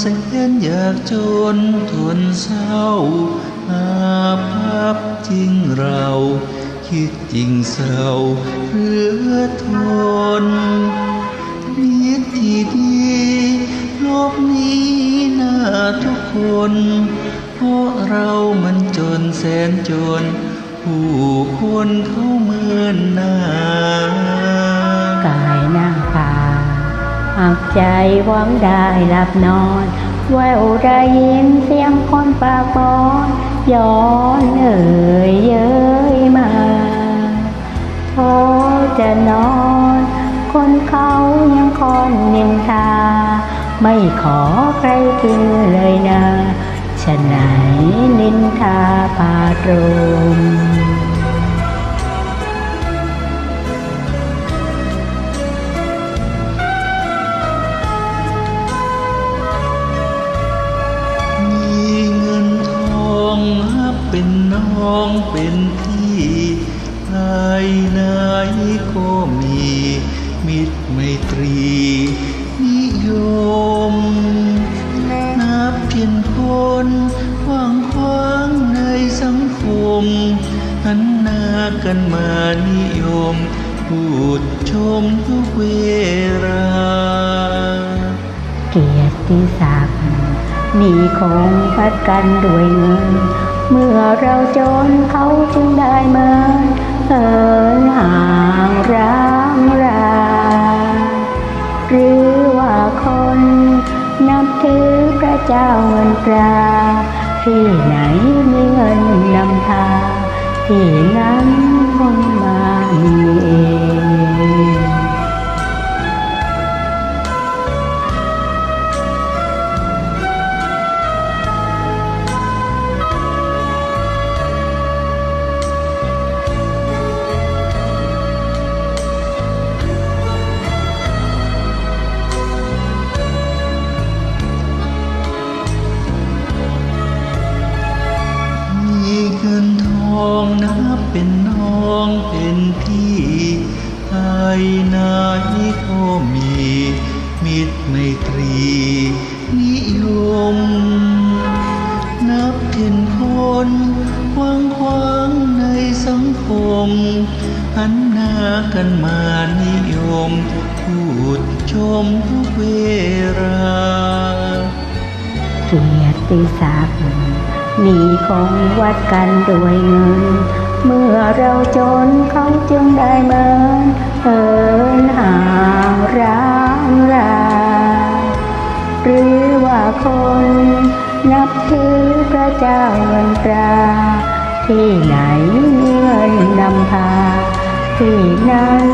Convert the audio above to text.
แสนอยากจนทนเศร้า หาภาพจริงเรา คิดจริงเศร้าเหลือทนนิดที่ดีโลกนี้น่าทุกคน เพราะเรามันจนแสนจน ผู้คนเขาเมินหน้า ใจหวังได้หลับนอนแววได้ยินเสียงคนปากบอนย้อนเอ่ยเย้ยมาพอจะนอน คนเขายังคอนนินทา ไม่ขอใครกินเลยนะฉะไหนนินทาปาตรม เป็นพี่ภายในก็มี มิตรไมตรี นิยม นับเพียงคนว้างขวางในสังคมหันหน้ากันมานิยม พูดชมทุกเวลาเกียรติศักดิ์ มีคงพัดกันด้วยเงิน เมื่อเราจนเขาจึงได้เมินเหินห่างร้างราหรือว่าคนนับถือพระเจ้าเงินตราที่ไหนมีเงินนำทาที่นั้นคงมามีเอง เป็นน้องเป็นพี่ภายในก็มีมิตรไมตรี นิยม นับเป็นคนกว้างขวางในสังคมหันหน้ากันมานิยม พูดชมทุกเวลาเกียรติศักดิ์มีของวัดกันด้วยเงิน เมื่อเราจนเขาจึงได้เมินเหินห่างร้างราหรือว่าคนนับถือพระเจ้าเงินตราที่ไหนมีเงินนำพาที่นั้น